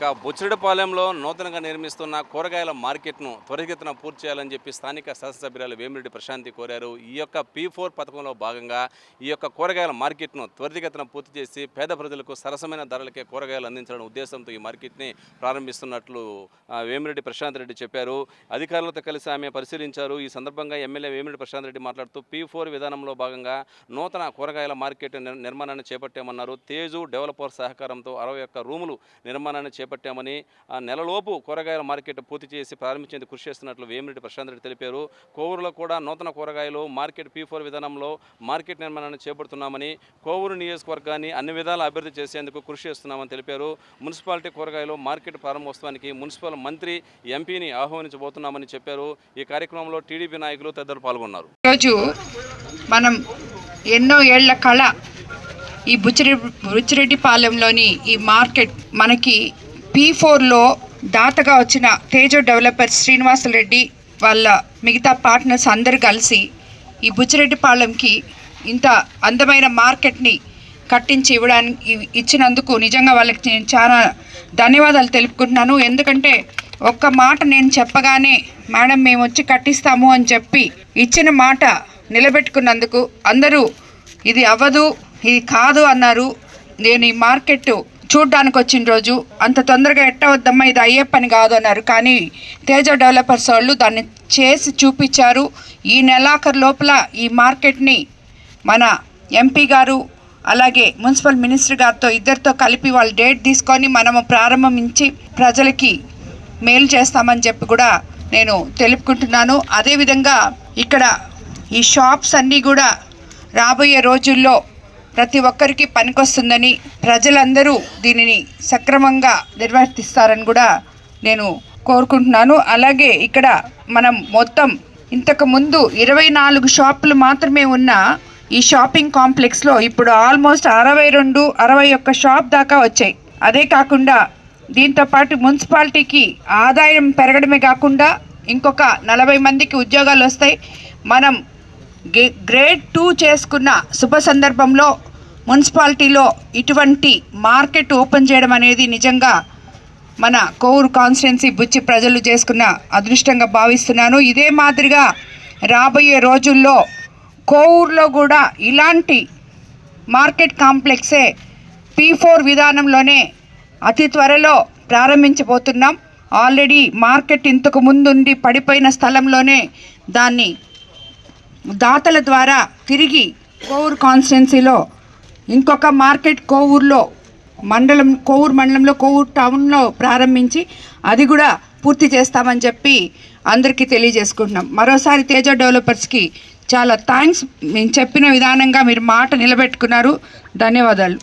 ఇక బుచ్చిరెడ్డిపాలెంలో నూతనంగా నిర్మిస్తున్న కూరగాయల మార్కెట్ను త్వరితగతిన పూర్తి చేయాలని చెప్పి స్థానిక శాసనసభ్యురాలు వేమిరెడ్డి ప్రశాంతి కోరారు. ఈ యొక్క పీ ఫోర్ పథకంలో భాగంగా ఈ యొక్క కూరగాయల మార్కెట్ను త్వరితగతిన పూర్తి చేసి పేద ప్రజలకు సరసమైన ధరలకే కూరగాయలు అందించాలనే ఉద్దేశంతో ఈ మార్కెట్ని ప్రారంభిస్తున్నట్లు వేమిరెడ్డి ప్రశాంత్ రెడ్డి చెప్పారు. అధికారులతో కలిసి ఆమె పరిశీలించారు. ఈ సందర్భంగా ఎమ్మెల్యే వేమిరెడ్డి ప్రశాంత్ రెడ్డి మాట్లాడుతూ పీ ఫోర్ విధానంలో భాగంగా నూతన కూరగాయల మార్కెట్ నిర్మాణాన్ని చేపట్టామన్నారు. తేజు డెవలపర్ సహకారంతో అరవై ఒక్క రూములు నిర్మాణాన్ని చేపట్టామని ఆ నెలలోపు కూరగాయల మార్కెట్ పూర్తి చేసి ప్రారంభించేందుకు కృషి చేస్తున్నట్లు వేమిరెడ్డి ప్రశాంత్ రెడ్డి తెలిపారు. కోవూరులో కూడా నూతన కూరగాయలు మార్కెట్ పీ ఫోర్ విధానంలో మార్కెట్ నిర్మాణాన్ని చేపడుతున్నామని కోవూరు నియోజకవర్గాన్ని అన్ని విధాల అభివృద్ధి చేసేందుకు కృషి చేస్తున్నామని తెలిపారు. మున్సిపాలిటీ కూరగాయలు మార్కెట్ ప్రారంభోత్సవానికి మున్సిపల్ మంత్రి ఎంపీని ఆహ్వానించబోతున్నామని చెప్పారు. ఈ కార్యక్రమంలో టీడీపీ నాయకులు తదితరులు పాల్గొన్నారు. ఈరోజు మనం ఎన్నో ఏళ్ళ కళ ఈ బుచ్చిరెడ్డి బుచ్చిరెడ్డిపాలెంలోని ఈ మార్కెట్ మనకి పీ ఫోర్లో దాతగా వచ్చిన తేజో డెవలపర్ శ్రీనివాసరెడ్డి వాళ్ళ మిగతా పార్ట్నర్స్ అందరూ కలిసి ఈ బుచ్చిరెడ్డిపాలెంకి ఇంత అందమైన మార్కెట్ని కట్టించి ఇవ్వడానికి ఇచ్చినందుకు నిజంగా వాళ్ళకి నేను చాలా ధన్యవాదాలు తెలుపుకుంటున్నాను. ఎందుకంటే ఒక్క మాట నేను చెప్పగానే మేడం మేము వచ్చి కట్టిస్తాము అని చెప్పి ఇచ్చిన మాట నిలబెట్టుకున్నందుకు అందరూ ఇది అవ్వదు ఇది కాదు అన్నారు. నేను ఈ మార్కెట్ చూడ్డానికి వచ్చిన రోజు అంత తొందరగా ఎట్ట వద్దమ్మా ఇది అయ్యే పని కాదు అన్నారు కానీ తేజ డెవలపర్స్ వాళ్ళు దాన్ని చేసి చూపించారు. ఈ నెలాఖరు లోపల ఈ మార్కెట్ని మన ఎంపీ గారు అలాగే మున్సిపల్ మినిస్టర్ గారితో ఇద్దరితో కలిపి వాళ్ళు డేట్ తీసుకొని మనము ప్రారంభించి ప్రజలకి మేలు చేస్తామని చెప్పి కూడా నేను తెలుపుకుంటున్నాను. అదేవిధంగా ఇక్కడ ఈ షాప్స్ అన్నీ కూడా రాబోయే రోజుల్లో ప్రతి ఒక్కరికి పనికొస్తుందని ప్రజలందరూ దీనిని సక్రమంగా నిర్వర్తిస్తారని కూడా నేను కోరుకుంటున్నాను. అలాగే ఇక్కడ మనం మొత్తం ఇంతకుముందు ఇరవై నాలుగు షాపులు మాత్రమే ఉన్న ఈ షాపింగ్ కాంప్లెక్స్లో ఇప్పుడు ఆల్మోస్ట్ అరవై రెండు అరవై ఒక్క షాప్ దాకా వచ్చాయి. అదే కాకుండా దీంతో పాటు మున్సిపాలిటీకి ఆదాయం పెరగడమే కాకుండా ఇంకొక నలభై మందికి ఉద్యోగాలు వస్తాయి. మనం గే- గ్రేడ్ టూ చేసుకున్న శుభ సందర్భంలో మున్సిపాలిటీలో ఇటువంటి మార్కెట్ ఓపెన్ చేయడం అనేది నిజంగా మన కోవూరు కాన్స్టిట్యున్సీ బుచ్చి ప్రజలు చేసుకున్న అదృష్టంగా భావిస్తున్నాను. ఇదే మాదిరిగా రాబోయే రోజుల్లో కోవూరులో కూడా ఇలాంటి మార్కెట్ కాంప్లెక్సే పీ ఫోర్ విధానంలోనే అతి త్వరలో ప్రారంభించబోతున్నాం. ఆల్రెడీ మార్కెట్ ఇంతకు ముందుండి పడిపోయిన స్థలంలోనే దాన్ని దాతల ద్వారా తిరిగి కోవూరు కాన్స్టిట్యున్సీలో ఇంకొక మార్కెట్ కోవూరులో మండలం కోవూరు మండలంలో కోవూరు టౌన్లో ప్రారంభించి అది కూడా పూర్తి చేస్తామని చెప్పి అందరికీ తెలియజేసుకుంటున్నాం. మరోసారి తేజ డెవలపర్స్కి చాలా థ్యాంక్స్ మేము చెప్పిన విధానంగా మీరు మాట నిలబెట్టుకున్నారు. ధన్యవాదాలు.